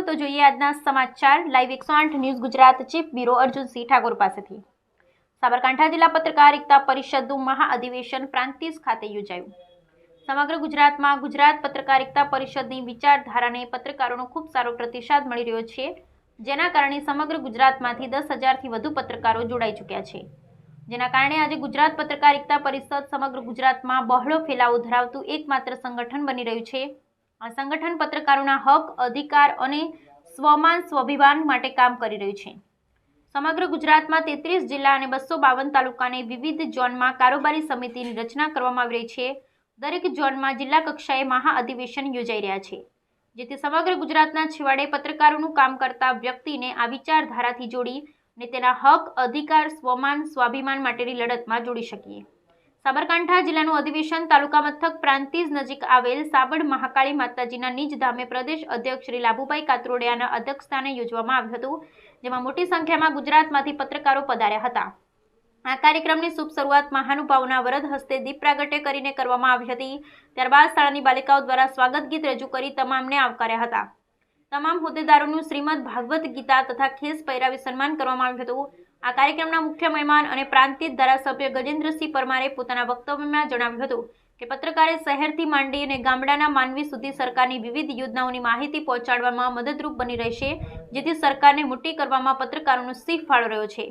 તો જોઈએ આજના સમાચાર. લાઈવ એકસો આઠ news Gujarat chief bureau Arjunsinh Thakor પાસેથી. સાબરકાંઠા જિલ્લા પત્રકારિતા પરિષદનું મહાઅધિવેશન પ્રાંતિસ ખાતે યોજાયું. સમગ્ર ગુજરાતમાં ગુજરાત પત્રકારિતા પરિષદની વિચારધારાને પત્રકારોનો ખૂબ સારો પ્રતિસાદ મળી રહ્યો છે, જેના કારણે સમગ્ર ગુજરાતમાંથી દસ હજારથી વધુ પત્રકારો જોડાઈ ચૂક્યા છે. જેના કારણે આજે ગુજરાત પત્રકારિતા પરિષદ સમગ્ર ગુજરાતમાં બહોળો ફેલાવો ધરાવતું એકમાત્ર સંગઠન બની રહ્યું છે. આ સંગઠન પત્રકારોના હક, અધિકાર અને સ્વમાન, સ્વાભિમાન માટે કામ કરી રહ્યું છે. સમગ્ર ગુજરાતમાં તેત્રીસ જિલ્લા અને બસો બાવન તાલુકાને વિવિધ ઝોનમાં કારોબારી સમિતિની રચના કરવામાં આવી રહી છે. દરેક ઝોનમાં જિલ્લા કક્ષાએ મહાઅધિવેશન યોજાઈ રહ્યા છે, જેથી સમગ્ર ગુજરાતના છેવાડે પત્રકારોનું કામ કરતા વ્યક્તિને આ વિચારધારાથી જોડી અને તેના હક, અધિકાર, સ્વમાન, સ્વાભિમાન માટેની લડતમાં જોડી શકીએ. સાબરકાંઠા જિલ્લાનું અધિવેશન તાલુકા મથક પ્રાંતિજ નજીક આવેલ સાબડ મહાકાળી માતાજીના નિજ ધામે પ્રદેશ અધ્યક્ષ શ્રી લાભુભાઈ કાતરોડિયાના અધ્યક્ષસ્થાને યોજવામાં આવ્યું હતું, જેમાં મોટી સંખ્યામાં ગુજરાતમાંથી પત્રકારો પધાર્યા હતા. આ કાર્યક્રમની શુભ શરૂઆત મહાનુભાવોના વરદ હસ્તે દીપ પ્રાગટ્ય કરીને કરવામાં આવી હતી. ત્યારબાદ શાળાની બાલિકાઓ દ્વારા સ્વાગત ગીત રજૂ કરી તમામને આવકાર્યા હતા. તમામ હોદ્દેદારોનું શ્રીમદ ભાગવત ગીતા તથા ખેસ પહેરાવી સન્માન કરવામાં આવ્યું હતું. આ કાર્યક્રમના મુખ્ય મહેમાન અને પ્રાંતિત ધારાસભ્ય ગજેન્દ્રસિંહ પરમારે પોતાના વક્તવ્યમાં જણાવ્યું હતું કે પત્રકારે શહેરથી માંડી અને ગામડાના માનવી સુધી સરકારની વિવિધ યોજનાઓની માહિતી પહોંચાડવામાં મદદરૂપ બની રહેશે, જેથી સરકારને મોટી કરવામાં પત્રકારોનો સિંહ ફાળો રહ્યો છે.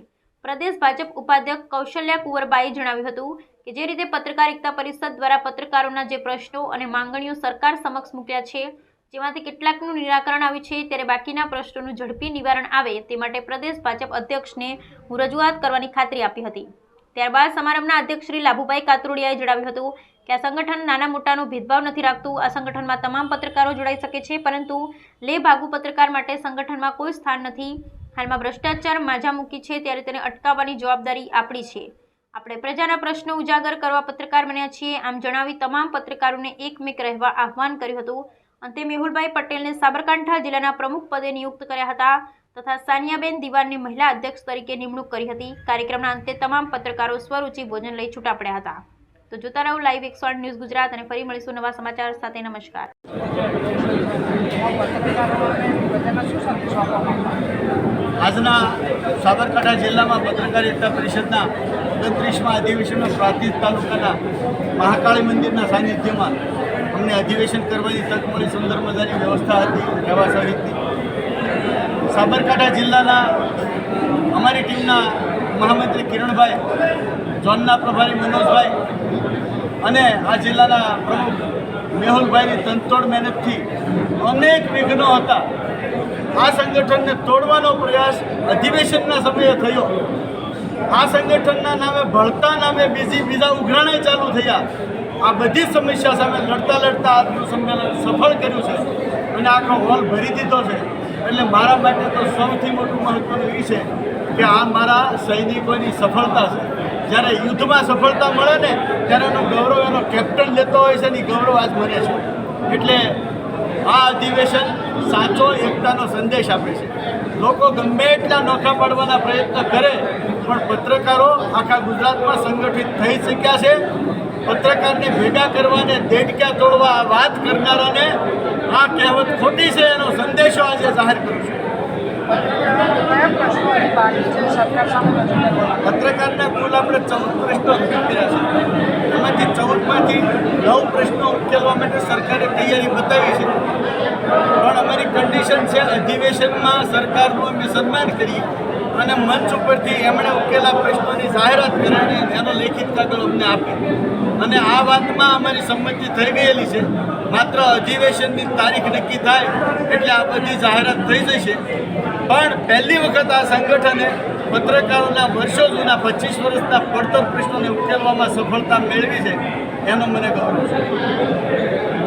પ્રદેશ ભાજપ ઉપાધ્યક્ષ કૌશલ્યા કુંવરબાઈએ જણાવ્યું હતું કે જે રીતે પત્રકારિતા પરિષદ દ્વારા પત્રકારોના જે પ્રશ્નો અને માંગણીઓ સરકાર સમક્ષ મૂક્યા છે જેમાંથી કેટલાકનું નિરાકરણ આવ્યું છે, ત્યારે બાકીના પ્રશ્નોનું ઝડપી નિવારણ આવે તે માટે પ્રદેશ ભાજપ અધ્યક્ષને હું રજૂઆત કરવાની ખાતરી આપી હતી. ત્યારબાદ સમારંભના અધ્યક્ષ શ્રી લાભુભાઈ કાતરોડિયાએ જણાવ્યું હતું કે આ સંગઠન નાના મોટાનો ભેદભાવ નથી રાખતું, આ સંગઠનમાં તમામ પત્રકારો જોડાઈ શકે છે, પરંતુ લે ભાગુ પત્રકાર માટે સંગઠનમાં કોઈ સ્થાન નથી. હાલમાં ભ્રષ્ટાચાર માજા મૂકી છે, ત્યારે તેને અટકાવવાની જવાબદારી આપણી છે. આપણે પ્રજાના પ્રશ્નો ઉજાગર કરવા પત્રકાર બન્યા છીએ. આમ જણાવી તમામ પત્રકારોને એકમેક રહેવા આહવાન કર્યું હતું. અંતે મેહુલભાઈ પટેલને સાબરકાંઠા જિલ્લાના પ્રમુખ પદે નિયુક્ત કર્યા હતા તથા સાનિયાબેન દિવાનની મહિલા અધ્યક્ષ તરીકે નિમણૂક કરી હતી. કાર્યક્રમના અંતે તમામ પત્રકારો સ્વરૂચિ ભોજન લઈ છૂટા પડ્યા હતા. તો જોતા રહો લાઈવ એકસો આઠ ન્યૂઝ ગુજરાત અને ફરી મળીશું નવા સમાચાર સાથે. નમસ્કાર. આજના સાબરકાંઠા જિલ્લામાં પત્રકારિતા પરિષદના ઓગણત્રીસમાં અધિવેશનમાં પ્રાંતિજ તાલુકાના મહાકાળી મંદિરના સાનિધ્યમાં અમને અધિવેશન કરવાની તક મળી સુંદર મજાની વ્યવસ્થા હતી રહેવા સહિતની સાબરકાંઠા જિલ્લાના અમારી ટીમના મહામંત્રી કિરણભાઈ ઝોનના પ્રભારી મનોજભાઈ અને આ જિલ્લાના પ્રમુખ મેહુલભાઈની તંતોડ મહેનતથી અનેક વિઘ્નો હતા. આ સંગઠનને તોડવાનો પ્રયાસ અધિવેશનના સમયે થયો. આ સંગઠનના નામે ભળતા નામે બીજી, બીજા ઉઘરાણે ચાલુ થયા. આ બધી સમસ્યા સામે લડતા લડતા આજનું સંમેલન સફળ કર્યું છે અને આખો હોલ ભરી દીધો છે. એટલે મારા માટે તો સૌથી મોટું મહત્વનું એ છે કે આ મારા સૈનિકોની સફળતા છે. જ્યારે યુદ્ધમાં સફળતા મળે ને, ત્યારે એનું ગૌરવ એનો કેપ્ટન લેતો હોય છે ને ગૌરવ આજ મને છે. એટલે આ અધિવેશન સાચો એકતાનો સંદેશ આપે છે. લોકો ગમે એટલા નોખા પાડવાના પ્રયત્ન કરે, પણ પત્રકારો આખા ગુજરાતમાં સંગઠિત થઈ શક્યા છે. પત્રકારને ભેગા કરવાને દેડક્યા તોડવા વાત કરનારાને આ કહેવત ખોટી છે, એનો સંદેશો આજે જાહેર કરું છું. પત્રકારના કુલ આપણે ચૌદ પ્રશ્નો રજૂ કર્યા છે એમાંથી ચૌદમાંથી નવ પ્રશ્નો ઉકેલવા માટે સરકારે તૈયારી બતાવી છે પણ અમારી કન્ડિશન છે. અધિવેશનમાં સરકારનું અમે સન્માન કરીએ. અને મંચ ઉપરથી એમણે ઉકેલા પ્રશ્નોની જાહેરાત કરીને એનો લેખિત કાગળ અમને આપી. અને આ વાતમાં અમારી સંમતિ થઈ ગયેલી છે. માત્ર અધિવેશનની તારીખ નક્કી થાય એટલે આ બધી જાહેરાત થઈ જશે. પણ પહેલી વખત આ સંગઠને પત્રકારોના વર્ષો જૂના પચીસ વર્ષના પડતર પ્રશ્નોને ઉકેલવામાં સફળતા મેળવી છે. એનો મને ગૌરવ છે.